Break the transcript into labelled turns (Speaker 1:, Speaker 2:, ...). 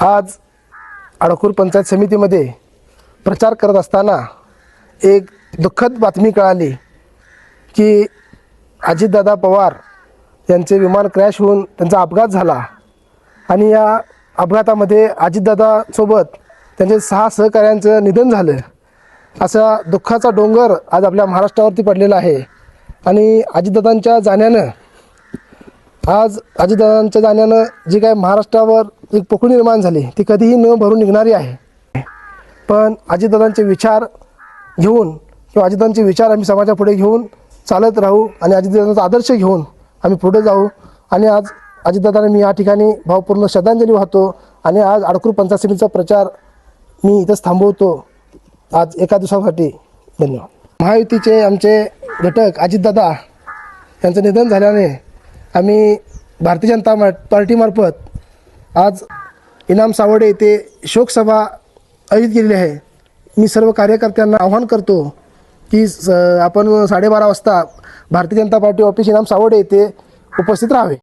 Speaker 1: आज अडखूर पंचायत समितीमध्ये प्रचार करत असताना एक दुःखद बातमी कळाली की अजितदादा पवार यांचे विमान क्रॅश होऊन त्यांचा अपघात झाला आणि या अपघातामध्ये अजितदादासोबत त्यांचे सहा सहकाऱ्यांचं निधन झालं. असा दुःखाचा डोंगर आज आपल्या महाराष्ट्रावरती पडलेला आहे. आणि अजितदादांच्या जाण्यानं आज अजितदादांच्या जाण्यानं जी काय महाराष्ट्रावर एक पोकळी निर्माण झाली ती कधीही न भरून निघणारी आहे. पण अजितदादांचे विचार घेऊन किंवा अजितदादांचे विचार आम्ही समाजापुढे घेऊन चालत राहू आणि अजितदादांचा आदर्श घेऊन आम्ही पुढे जाऊ. आणि आज अजितदादांना मी या ठिकाणी भावपूर्ण श्रद्धांजली वाहतो आणि आज अडकूर पंचायत समितीचा प्रचार मी इथंच थांबवतो. आज एका दिवसासाठी धन्यवाद. महायुतीचे आमचे घटक अजितदादा यांचं निधन झाल्याने आम्ही भारतीय जनता मा- पार्टीमार्फत आज इनाम सावडे येथे शोकसभा आयोजित केलेली आहे. मी सर्व कार्यकर्त्यांना आव्हान करतो की स आपण साडेबारा वाजता भारतीय जनता पार्टी ऑफिस इनाम सावडे येथे उपस्थित राहावे.